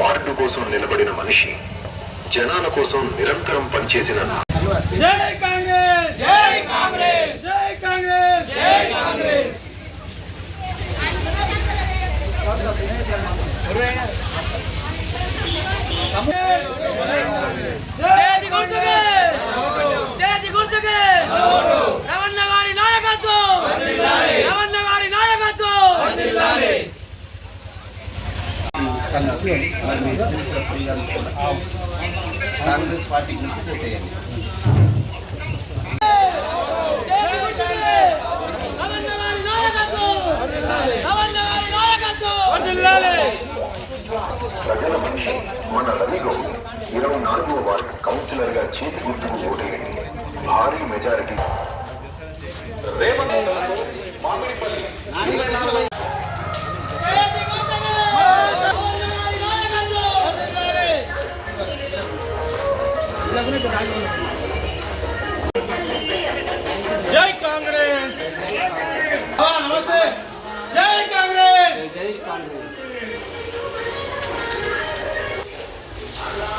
Ward కోసం నిలబడిన మనిషి జనాల కోసం నిరంతరం పనిచేసిన కాంగ్రెస్ జై కాంగ్రెస్ జై కాంగ్రెస్ జై కాంగ్రెస్ చేతి గుర్తుకే చేతి గుర్తుకే రవణ గారి నాయకత్వం రవణ గారి నాయకత్వం కలిసి మరి మీరు కాంగ్రెస్ పార్టీ గురించి పెట్టేయండి ప్రజల మనిషి మన రవిగౌడ్ ఇరవై నాలుగవ వార్డు కౌన్సిలర్గా చేతి గుర్తుకు ఓటేయండి. భారీ మెజారిటీ. రేవంత్ మామిడిపల్లి.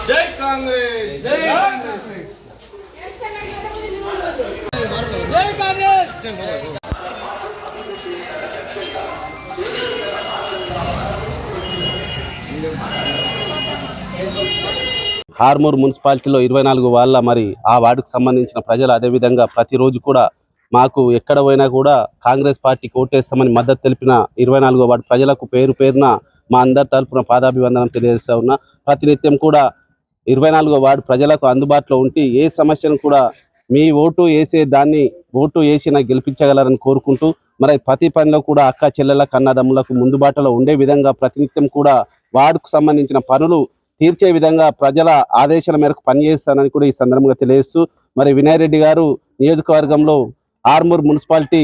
జై కాంగ్రెస్ జై కాంగ్రెస్. జై కాంగ్రెస్. హార్మూర్ మున్సిపాలిటీలో ఇరవై నాలుగు వాళ్ళ మరి ఆ వార్డుకు సంబంధించిన ప్రజలు అదేవిధంగా ప్రతిరోజు కూడా మాకు ఎక్కడ పోయినా కూడా కాంగ్రెస్ పార్టీకి ఓటేస్తామని మద్దతు తెలిపిన ఇరవై నాలుగో వార్డు ప్రజలకు పేరు పేరున మా అందరి తరపున పాదాభివందనం తెలియజేస్తా ఉన్నా. ప్రతినిత్యం కూడా ఇరవై నాలుగో వార్డు ప్రజలకు అందుబాటులో ఉంటే ఏ సమస్యను కూడా మీ ఓటు వేసే దాన్ని ఓటు వేసినా గెలిపించగలరని కోరుకుంటూ మరి ప్రతి పనిలో కూడా అక్క చెల్లెలకు అన్నదమ్ములకు ముందుబాటులో ఉండే విధంగా ప్రతినిత్యం కూడా వార్డుకు సంబంధించిన పనులు తీర్చే విధంగా ప్రజల ఆదేశాల మేరకు పనిచేస్తానని కూడా ఈ సందర్భంగా తెలియజేస్తూ మరి వినయ్ రెడ్డి గారు నియోజకవర్గంలో ఆర్మూర్ మున్సిపాలిటీ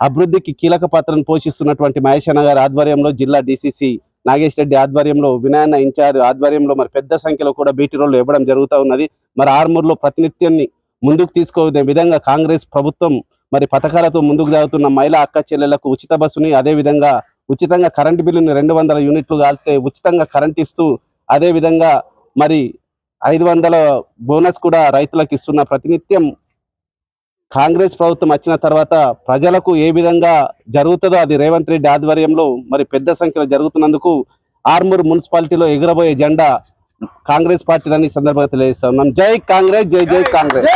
అభివృద్ధికి కీలక పాత్రను పోషిస్తున్నటువంటి మహేష్ అన్న గారి ఆధ్వర్యంలో జిల్లా డిసిసి నాగేష్ రెడ్డి ఆధ్వర్యంలో వినాయన ఇన్ఛార్జ్ ఆధ్వర్యంలో మరి పెద్ద సంఖ్యలో కూడా బీటీ రోడ్లు ఇవ్వడం జరుగుతూ ఉన్నది. మరి ఆర్మూర్లో ప్రతినిత్యాన్ని ముందుకు తీసుకోవే విధంగా కాంగ్రెస్ ప్రభుత్వం మరి పథకాలతో ముందుకు సాగుతున్న మహిళా అక్క చెల్లెళ్ళకు ఉచిత బస్సుని అదే విధంగా ఉచితంగా కరెంటు బిల్లుని రెండు వందల యూనిట్లు కాలితే ఉచితంగా కరెంట్ ఇస్తూ అదేవిధంగా మరి ఐదు వందల బోనస్ కూడా రైతులకు ఇస్తున్న ప్రతినిత్యం కాంగ్రెస్ ప్రభుత్వం వచ్చిన తర్వాత ప్రజలకు ఏ విధంగా జరుగుతుందో అది రేవంత్ రెడ్డి ఆధ్వర్యంలో మరి పెద్ద సంఖ్యలో జరుగుతున్నందుకు ఆర్మూర్ మున్సిపాలిటీలో ఎగురబోయే జెండా కాంగ్రెస్ పార్టీ దాన్ని సందర్భంగా తెలియజేస్తున్నాం జై కాంగ్రెస్ జై జై కాంగ్రెస్.